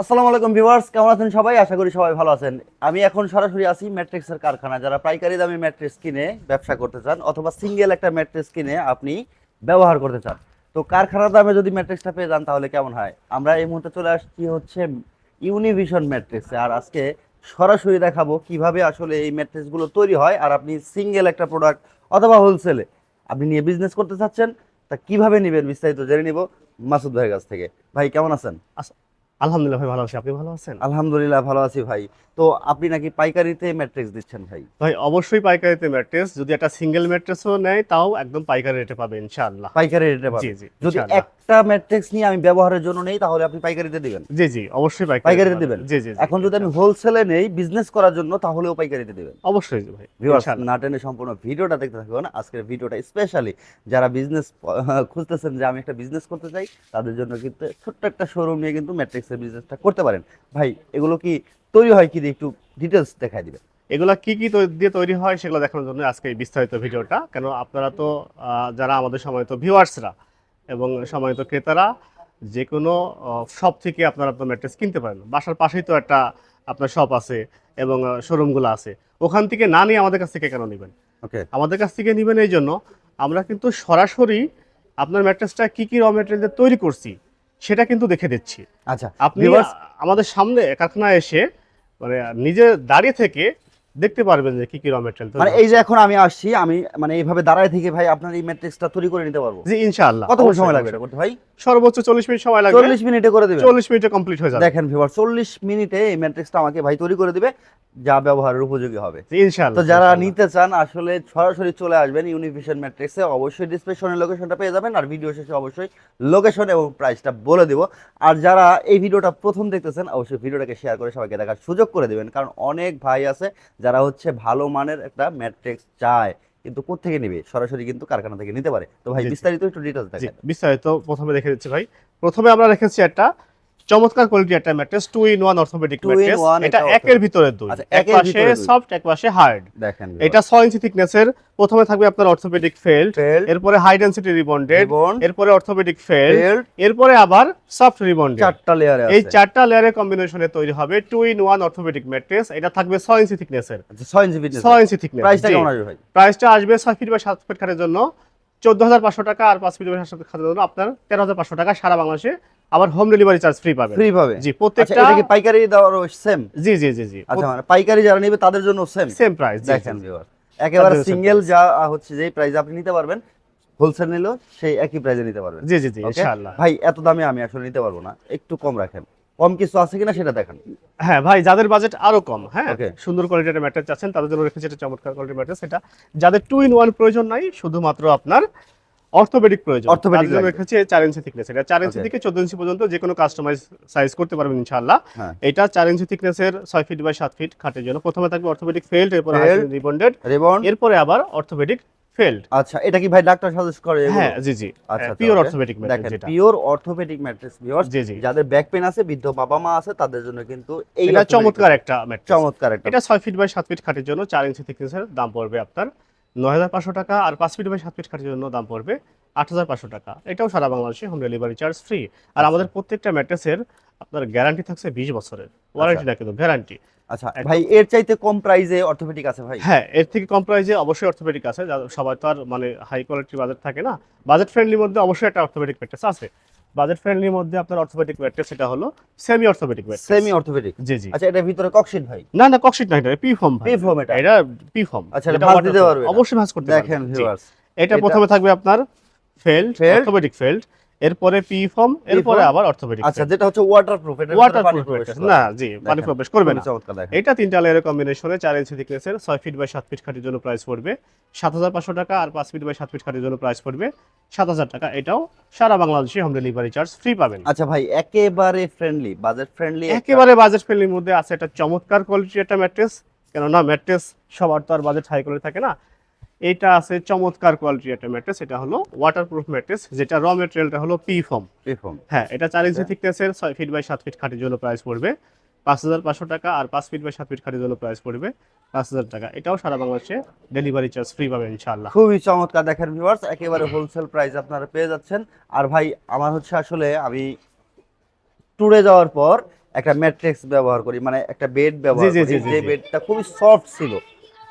আসসালামু আলাইকুম ভিউয়ার্স, কেমন আছেন সবাই? আশা করি সবাই ভালো আছেন। আমি এখন সরাসরি আছি ম্যাট্রিক্সের কারখানা যারা পাইকারি দামে ম্যাট্রিক্স কিনে ব্যবসা করতে চান অথবা সিঙ্গেল একটা ম্যাট্রিক্স কিনে আপনি ব্যবহার করতে চান, তো কারখানার দামে যদি ম্যাট্রিক্সটা পেয়ে যান তাহলে কেমন হয়? আমরা এই মুহূর্তে চলে আসছি হচ্ছে ইউনিভিশন ম্যাট্রিক্সে আর আজকে সরাসরি দেখাবো কীভাবে আসলে এই ম্যাট্রিক্সগুলো তৈরি হয় আর আপনি সিঙ্গেল একটা প্রোডাক্ট অথবা হোলসেলে আপনি নিয়ে বিজনেস করতে চাচ্ছেন, তা কীভাবে নেবেন বিস্তারিত জেনে নিব মাসুদ ভাইয়ের কাছ থেকে। ভাই, কেমন আছেন? আলহামদুলিল্লাহ ভাই ভালো আছি। আপনি ভালো আছেন? আলহামদুলিল্লাহ ভালো আছি ভাই। তো আপনি নাকি পাইকারিতে ম্যাট্রিক্স দিচ্ছেন ভাই? ভাই অবশ্যই পাইকারিতে ম্যাট্রেস যদি একটা সিঙ্গেল ম্যাট্রিক্সও নেয় তাও একদম পাইকারি রেটে পাবে ইনশাআল্লাহ। পাইকারি রেটে জি জি যদি ইনশাআল্লাহ। একটা ম্যাট্রিক্স নিয়ে আমি ব্যবহারের জন্য নেই তাহলে আপনি পাইকারিতে দিবেন। জি জি অবশ্যই পাইকারি পাইকারিতে দিবেন? জি জি এখন যদি আমি হোলসেলে নেই বিজনেস করার জন্য তাহলেও পাইকারিতে দিবেন। অবশ্যই ভাই ভিউয়ার্স ইনশাআল্লাহ। না টেনে সম্পূর্ণ ভিডিওটা দেখতে থাকুন। আজকের ভিডিওটা স্পেশালি যারা বিজনেস খুঁজতেছেন যে আমি একটা বিজনেস করতে চাই তাদের জন্য কিন্তু ছোট্ট একটা শোরুম নিয়ে কিন্তু ম্যাট্রিক্সের বিজনেসটা করতে পারেন। ভাই এগুলো কি তৈরি হয় কি? একটু ডিটেলস দেখাই দিবেন। এগুলা কি কি দিয়ে তৈরি হয় সেগুলো দেখানোর জন্য আজকে এই বিস্তারিত ভিডিওটা। কেন আপনারা তো যারা আমাদের সময় তো ভিউয়ার্সরা এবং সময় তো ক্রেতারা যে কোনো শপ থেকে আপনারা আপনার ম্যাট্রেস কিনতে পারেন। বাসার পাশেই তো একটা আপনার শপ আছে এবং শোরুমগুলো আছে। ওখান থেকে না নিয়ে আমাদের কাছ থেকে কেন নেবেন? ওকে আমাদের কাছ থেকে নেবেন এই জন্য আমরা কিন্তু সরাসরি আপনার ম্যাট্রেসটা কি কি র মেটেরিয়াল দিয়ে তৈরি করছি সেটা কিন্তু দেখে দিচ্ছি। আচ্ছা আপনি আমাদের সামনে কারখানায় এসে মানে নিজে দাঁড়িয়ে থেকে দেখতে পারবেন যে কি কি র মেটেরিয়াল মানে এই যে এখন আমি আসছি আমি মানে এইভাবে দাঁড়ায় থেকে ভাই আপনার এই ম্যাট্রিক্সটা তৈরি করে নিতে পারব। জি ইনশাআল্লাহ। অবশ্যই, সময় লাগবে এটা করতে ভাই? সর্বোচ্চ চল্লিশ মিনিট সময় লাগবে। চল্লিশ মিনিটে করে দিবেন। চল্লিশ মিনিটে কমপ্লিট হয়ে যাবে। দেখেন ভিউয়ার চল্লিশ মিনিটে এই ম্যাট্রিক্সটা আমাকে ভাই তৈরি করে দিবে যা ব্যবহারের উপযোগী হবে। জি, ইনশাআল্লাহ তো যারা নিতে চান আসলে সরাসরি চলে আসবেন ইউনিভিশন ম্যাট্রিক্সে অবশ্যই ডিসক্রিপশনে লোকেশনটা পেয়ে যাবেন আর ভিডিও শেষে অবশ্যই লোকেশন এবং প্রাইসটা বলে দিব। আর যারা এই ভিডিওটা প্রথম দেখতেছেন অবশ্যই ভিডিওটাকে শেয়ার করে সবাইকে দেখার সুযোগ করে দিবেন কারণ অনেক ভাই আছে যারা হচ্ছে ভালো মানের একটা ম্যাট্রিক্স চায় কিন্তু কোথেকে নেবে? সরাসরি কিন্তু কারখানা থেকে নিতে পারে। তো ভাই। বিস্তারিত একটু ডিটেলস দেখাই দেখেন। বিস্তারিত প্রথমে দেখে দিচ্ছি ভাই। প্রথমে আমরা রেখেছি একটা চমৎকার কোয়ালিটি একটা mattress two in one orthopaedic mattress. এটা একের ভিতরে দুই। এক পাশে সফট এক পাশে হার্ড দেখেন এটা ছয় ইঞ্চি থিকনেসের প্রথমে থাকবে আপনার অর্থোপেডিক Felt, এরপরে হাই ডেন্সিটি রিবন্ডেড এরপরে অর্থোপেডিক felt, এরপরে আবার সফট রিবন্ডেড চারটা লেয়ারে এই চারটা লেয়ারের কম্বিনেশনে তৈরি হবে two in one orthopaedic mattress. এটা থাকবে ছয় ইঞ্চি থিকনেসের আচ্ছা, ছয় ইঞ্চি ফিটনেস ছয় ইঞ্চি থিকনেস প্রাইসটা কেমন আসবে ভাই? প্রাইসটা আসবে ছয় ফিট বা সাত ফিট খাটের জন্য। চোদ্দ হাজার পাঁচশো টাকা আর পাঁচ ফিট বা সাত ফিট খাটের জন্য আপনার তেরো হাজার পাঁচশো টাকা সারা বাংলাদেশে আবার হোম ডেলিভারি চার্জ ফ্রি পাবেন। ফ্রি পাবে। জি আচ্ছা প্রত্যেকটা এটা কি পাইকারি দেওয়ার সেম জি জি জি জি। আচ্ছা মানে পাইকারি যারা নেবে তাদের জন্য সেম সেম প্রাইস দেখেন viewers, একেবারে সিঙ্গেল যা হচ্ছে যেই প্রাইসে আপনি নিতে পারবেন হোলসেল নিলেও সেই একই প্রাইসে নিতে পারবেন। জি জি জি ইনশাআল্লাহ। ভাই এত দামে আমি আসলে নিতে পারব না একটু কম রাখেন। কম কিছু আছে কিনা সেটা দেখেন। হ্যাঁ ভাই যাদের বাজেট আরও কম হ্যাঁ সুন্দর কোয়ালিটির ম্যাট্রেস চাচ্ছেন তাদের জন্য রেখেছি একটা চমৎকার কোয়ালিটির ম্যাট্রেস এটা যাদের টু ইন ওয়ান প্রয়োজন নাই শুধুমাত্র আপনার অর্থোপেডিক প্রয়োজন। রেখেছি চার ইঞ্চি থিকনেস এটা চার ইঞ্চি থেকে চোদ্দ ইঞ্চি পর্যন্ত যে কোনো কাস্টমাইজ সাইজ করতে পারবেন ইনশাআল্লাহ। হ্যাঁ। এটা চার ইঞ্চি থিকনেসের ছয় ফিট বাই সাত ফিট খাটের জন্য। প্রথমে থাকবে অর্থোপেডিক ফেল্ড এরপরে রিবন্ডেড। এরপরে আবার অর্থোপেডিক ফেল্ড আচ্ছা এটা কি ভাই ডাক্তার সাজেস্ট করে হ্যাঁ জি জি। আচ্ছা পিওর. অর্থোপেডিক ম্যাট্রেস যেটা। পিওর অর্থোপেডিক ম্যাট্রেস ভিউয়ার্স জি জি। যাদের ব্যাক পেন আছে বৃদ্ধ বাবা মা আছে তাদের জন্য কিন্তু এই এটা চমৎকার একটা ম্যাট্রেস চমৎকার একটা। এটা ছয় ফিট বাই সাত ফিট খাটের জন্য চার ইঞ্চি থিকনেসের দাম পড়বে আপনার নয় হাজার পাঁচশো টাকা আর পাঁচ ফিট বাই সাত ফিট খাটের জন্য দাম পড়বে আট হাজার পাঁচশো টাকা। এটাও সারা বাংলাদেশে হোম ডেলিভারি চার্জ ফ্রি আর আমাদের প্রত্যেকটা ম্যাট্রেসের আপনার গ্যারান্টি থাকছে বিশ বছরের। ওয়ারেন্টি না কিন্তু গ্যারান্টি আচ্ছা ভাই এর চাইতে কম প্রাইসে অর্থোপেডিক আছে ভাই? হ্যাঁ এর থেকে কম প্রাইসে অবশ্যই অর্থোপেডিক আছে। সবাই তো আর মানে হাই কোয়ালিটির বাজেট থাকে না। বাজেট ফ্রেন্ডলির মধ্যে অবশ্যই একটা অর্থোপেডিক ম্যাট্রেস আছে। বাজেট ফ্রেন্ডলির মধ্যে আপনার অর্থোপেডিক ম্যাট্রেস সেটা হলো semi orthopaedic mattress semi orthopaedic জি জি। আচ্ছা এটা ভিতরে কক্সিট ভাই? না না ককশিট না এটা পি ফর্ম পি ফর্ম এটা? এটা পি ফর্ম আচ্ছা, এটা ভাঁজ দিতে পারবে অবশ্যই ভাঁজ করতে দেখেন পারবে। ভিউয়ার্স এটা প্রথমে থাকবে আপনার ফেল্ড। অর্থোপেডিক ফেল্ড এরপরে পি ফর্ম এরপরে আবার অর্থোপেডিক আচ্ছা যেটা হচ্ছে ওয়াটারপ্রুফ এটা ওয়াটার না জি পানি প্রবেশ করবে না। এটা তিনটা লেয়ারের কম্বিনেশনে চার ইঞ্চি থিকনেসের ছয় ফিট বাই সাত ফিট খাটির জন্য প্রাইস পড়বে। সাত হাজার পাঁচশো টাকা আর পাঁচ ফিট বাই সাত ফিট খাটির জন্য প্রাইস পড়বে। সাত হাজার টাকা এটাও সারা বাংলাদেশে হোম ডেলিভারি চার্জ ফ্রি পাবেন। আচ্ছা ভাই একেবারে ফ্রেন্ডলি বাজেট ফ্রেন্ডলি একেবারে বাজেট ফ্রেন্ডলির মধ্যে আছে একটা চমৎকার কোয়ালিটির একটা ম্যাট্রেস কেননা ম্যাট্রেস সবার তো আর বাজেট হাই কোয়ালিটি থাকে না। এটা আছে চমৎকার কোয়ালিটি একটা ম্যাট্রেস এটা হলো ওয়াটারপ্রুফ ম্যাট্রেস যেটা র মেটেরিয়ালটা হলো পি ফর্ম রিফর্ম হ্যাঁ এটা চার ইঞ্চি থিকনেসের ছয় ফিট বাই সাত ফিট খাটের জন্য প্রাইস পড়বে। পাঁচ হাজার পাঁচশো টাকা আর পাঁচ ফিট বাই সাত ফিট খাটের জন্য প্রাইস পড়বে পাঁচ হাজার টাকা। এটাও সারা বাংলাদেশে ডেলিভারি চার্জ ফ্রি পাবেন ইনশাআল্লাহ। খুবই চমৎকার দেখেন ভিউয়ার্স একেবারে হোলসেল প্রাইস আপনারা পেয়ে যাচ্ছেন। আর ভাই আমার হচ্ছে আসলে আমি ট্যুরে যাওয়ার পর একটা ম্যাট্রিক্স ব্যবহার করি মানে একটা বেড ব্যবহার করি যে বেডটা খুবই সফট ছিল।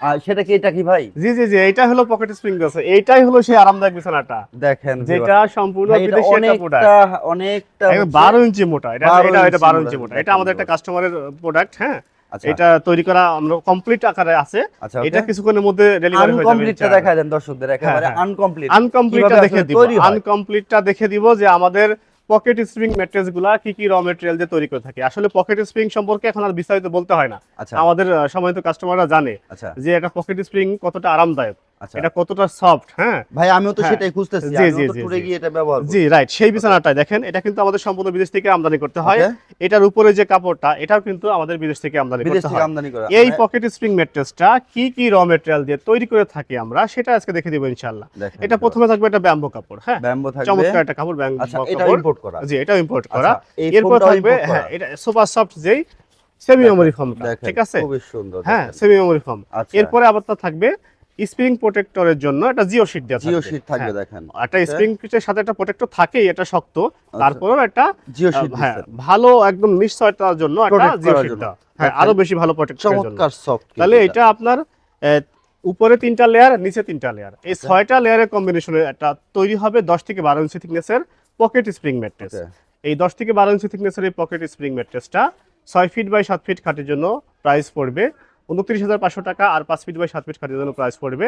আর সেটা কি এটা কি ভাই? জি জি জি এইটা হলো পকেট স্প্রিং আছে। এইটাই হলো সেই আরামদায়ক বিছানাটা। দেখেন যেটা সম্পূর্ণ বিদেশি একটা প্রোডাক্ট অনেকটা অনেকটা হচ্ছে- বারো ইঞ্চি মোটা। এটা এটা এটা ইঞ্চি বারো মোটা, ইঞ্চি মোটা এটা আমাদের একটা কাস্টমারের প্রোডাক্ট হ্যাঁ? আচ্ছা। এটা তৈরি করা আমরা কমপ্লিট আকারে আছে। আচ্ছা এটা কিছুক্ষণের মধ্যে ডেলিভারি হয়ে যাবে আনকমপ্লিটটা দেখা দেন দর্শকদের একেবারে। আনকমপ্লিট আনকমপ্লিটটা দেখে দিব। আনকমপ্লিটটা দেখে দিব যে আমাদের পকেট স্প্রিং ম্যাট্রেসগুলা কি কি র মেটেরিয়াল দিয়ে তৈরি করে থাকে। আসলে পকেট স্প্রিং সম্পর্কে এখন আর বিস্তারিত বলতে হয় না। আচ্ছা। আমাদের সময় তো কাস্টমাররা জানে আচ্ছা। যে একটা পকেট স্প্রিং কতটা আরামদায়ক। এটা কতটা সফট হ্যাঁ? ভাই আমিও তো হ্যাঁ। সেটাই খুঁজতেছি। জি, জি, জি, গিয়ে এটা ব্যবহার জি রাইট সেই বিছানাটাই দেখেন এটা কিন্তু আমাদের সম্পূর্ণ বিদেশ থেকে আমদানি করতে হয়। এটার উপরে যে কাপড়টা এটাও কিন্তু আমাদের বিদেশ থেকে আমদানি করতে হয়। করা। এই পকেট স্প্রিং ম্যাট্রেসটা কি কি র মেটেরিয়াল দিয়ে তৈরি করে থাকি আমরা সেটা আজকে দেখে দিব ইনশাআল্লাহ। এটা প্রথমে থাকবে এটা ব্যাম্বো কাপড় হ্যাঁ? ব্যাম্বো থাকবে। চমৎকার একটা কাপড় আচ্ছা ব্যাম্বো এটা ইম্পোর্ট করা। জি এটা ইম্পোর্ট করা। আচ্ছা, এরপর থাকবে হ্যাঁ এটা সুপার সফট যেই সেমি মেমোরি ফর্মটা ঠিক আছে? খুবই সুন্দর হ্যাঁ সেমি মেমোরি ফর্ম আচ্ছা। এরপরে আবার থাকবে স্প্রিং প্রোটেক্টরের জন্য জিও শিট দেওয়া জিও থাকবে। শীট থাকবে হ্যাঁ, দেখেন। একটা আচ্ছা। স্প্রিং সাথে একটা প্রোটেক্টর থাকেই এটা শক্ত। তারপরেও একটা জিও শীট হ্যাঁ ভালো একম নিশ্চয়তার জন্য একটা জিও শিট হ্যাঁ আরও বেশি ভালো চমৎকার সফট তাহলে এটা আপনার উপরে তিনটা লেয়ার নিচে তিনটা লেয়ার এই আচ্ছা। ছয়টা লেয়ারের কম্বিনেশনে একটা তৈরি হবে দশ থেকে বারো ইঞ্চি থিকনেসের পকেট স্প্রিং ম্যাট্রেস এই দশ থেকে বারো ইঞ্চি থিকনেসের এই পকেট স্প্রিং ম্যাট্রেসটা ছয় ফিট বাই সাত ফিট খাটের জন্য প্রাইস পড়বে উনত্রিশ হাজার পাঁচশো টাকা আর পাঁচ ফিট বাই সাত ফিট খাটের জন্য প্রাইস পড়বে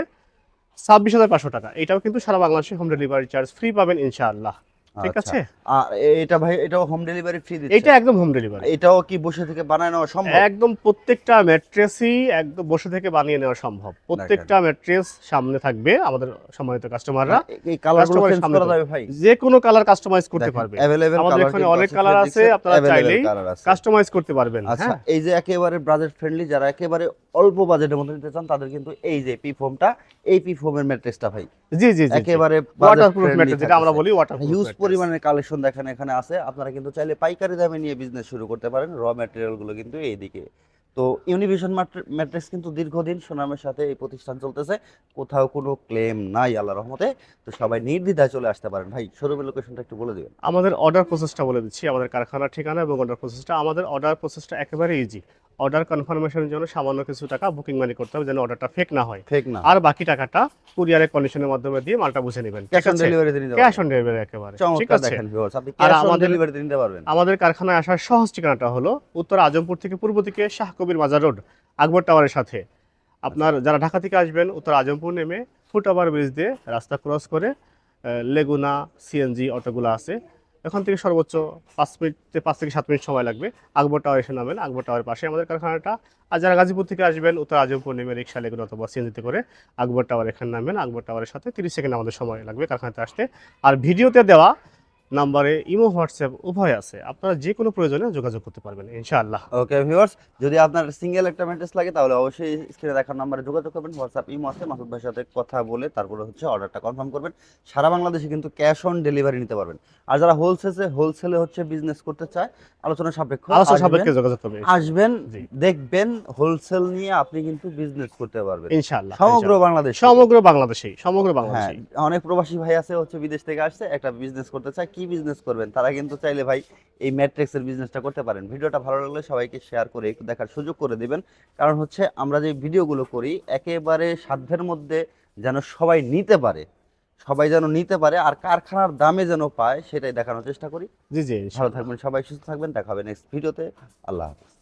ছাব্বিশ হাজার পাঁচশো টাকা। এটাও কিন্তু সারা বাংলাদেশে হোম ডেলিভারি চার্জ ফ্রি পাবেন ইনশাআল্লাহ। ঠিক আচ্ছা। আছে? আর এটা ভাই এটাও হোম ডেলিভারি ফ্রি দিচ্ছে? এটা একদম হোম ডেলিভারি এটাও কি বসে থেকে বানায় নেওয়া সম্ভব? একদম প্রত্যেকটা ম্যাট্রেসই একদম বসে থেকে বানিয়ে নেওয়া সম্ভব। প্রত্যেকটা ম্যাট্রেস সামনে থাকবে আমাদের সম্মানিত কাস্টমাররা এই কালারগুলো চেঞ্জ করা যাবে ভাই। যে কোনো কালার কাস্টমাইজ করতে পারবে available আমাদের এখানে অনেক কালার আছে আপনারা চাইলেই কাস্টমাইজ করতে পারবেন আচ্ছা হ্যাঁ এই যে একেবারে বাজেট ফ্রেন্ডলি যারা একেবারে অল্প বাজেটের মধ্যে নিতে চান তাদের কিন্তু এই যে পি ফোমটা এই পি ফোমের ম্যাট্রেসটা ভাই। জি জি জি একেবারে ওয়াটারপ্রুফ ম্যাট্রেস যেটা আমরা বলি ওয়াটারপ্রুফ পরিমাণের কালেকশন দেখেন, এখানে আছে। আপনারা কিন্তু চাইলে পাইকারি দামে নিয়ে বিজনেস শুরু করতে পারেন। র ম্যাটেরিয়ালগুলো কিন্তু এইদিকে। তো ইউনিভিশন ম্যাট্রেস কিন্তু দীর্ঘদিন সুনামের সাথে এই প্রতিষ্ঠান চলতেছে। কোথাও কোনো ক্লেম নাই আল্লাহ রহমতে। তো সবাই নির্দ্বিধায় চলে আসতে পারেন। ভাই শোরুমের লোকেশনটা একটু বলে দিবেন। আমাদের অর্ডার প্রসেসটা বলে দিচ্ছি। আমাদের কারখানার ঠিকানা এবং অর্ডার প্রসেসটা আমাদের অর্ডার প্রসেসটা একেবারে ইজি অর্ডার কনফার্মেশনের জন্য সামান্য কিছু টাকা বুকিং মানি করতে হবে যেন অর্ডারটা ফেক না হয়। ফেক না। আর বাকি টাকাটা কুরিয়ারের কন্ডিশনের মাধ্যমে দিয়ে মালটা বুঝে নেবেন। ক্যাশ অন ডেলিভারিতে নিতে ক্যাশ অন ডেলিভারি একেবারে। ঠিক আছে? আর আমাদের- ডেলিভারিতে নিতে পারবেন। আমাদের কারখানায় আসার সহজ ঠিকানাটা হলো উত্তর আজমপুর থেকে পূর্ব দিকে শাহ কবির মাজার রোড আকবর টাওয়ারের সাথে। আপনার যারা ঢাকা থেকে আসবেন উত্তর আজমপুর নেমে ফুট ওভার ব্রিজ দিয়ে রাস্তা ক্রস করে লেগুনা সিএনজি অটোগুলো আছে। এখান থেকে সর্বোচ্চ পাঁচ মিনিট পাঁচ থেকে সাত মিনিট সময় লাগবে। আকবর টাওয়ার এসে নামেন। আকবর টাওয়ারের পাশে আমাদের কারখানাটা। আর যারা গাজীপুর থেকে আসবেন, উত্তর আজমপুর নেমে রিক্সা, লেগুন অথবা সিএনজিতে করে আকবর টাওয়ার এখানে নামবেন আকবর টাওয়ারের সাথে তিরিশ সেকেন্ড আমাদের সময় লাগবে কারখানাতে আসতে। আর ভিডিওতে দেওয়া নাম্বারে ইমো হোয়াটসঅ্যাপ উভয় আছে। আপনারা যে কোনো প্রয়োজনে যোগাযোগ করতে পারবেন ইনশাআল্লাহ। ওকে ভিউয়ার্স যদি আপনার সিঙ্গেল একটা ম্যাট্রেস লাগে তাহলে অবশ্যই স্ক্রিনে দেখার নাম্বারে যোগাযোগ করবেন। হোয়াটসঅ্যাপ ইমো আছে। মাসুদ ভাইয়ের সাথে কথা বলে তারপরে হচ্ছে অর্ডারটা কনফার্ম করবেন। সারা বাংলাদেশে কিন্তু ক্যাশ অন ডেলিভারি নিতে পারবেন। আর যারা হোলসেলে হোলসেলে হচ্ছে বিজনেস করতে চায় আলোচনা সাপেক্ষ আলোচনা সাপেক্ষে যোগাযোগ করবেন। আসবেন দেখবেন হোলসেল নিয়ে আপনি কিন্তু বিজনেস করতে পারবেন। ইনশাআল্লাহ সমগ্র বাংলাদেশ। সমগ্র বাংলাদেশেই সমগ্র হ্যাঁ বাংলাদেশেই। অনেক প্রবাসী ভাই আছে হচ্ছে বিদেশ থেকে আসছে একটা বিজনেস করতে চায়। কি বিজনেস করবেন? তারা কিন্তু চাইলে ভাই এই ম্যাট্রিক্সের বিজনেসটা করতে পারেন। ভিডিওটা ভালো লাগলে সবাইকে শেয়ার করে একটু দেখার সুযোগ করে দেবেন। কারণ হচ্ছে আমরা যে ভিডিওগুলো করি একেবারে সাধ্যের মধ্যে যেন সবাই নিতে পারে। সবাই যেন নিতে পারে আর কারখানার দামে যেন পায় সেটাই দেখানোর চেষ্টা করি। জি জি ভালো থাকবেন সবাই সুস্থ থাকবেন। দেখা হবে নেক্সট ভিডিওতে আল্লাহ হাফেজ।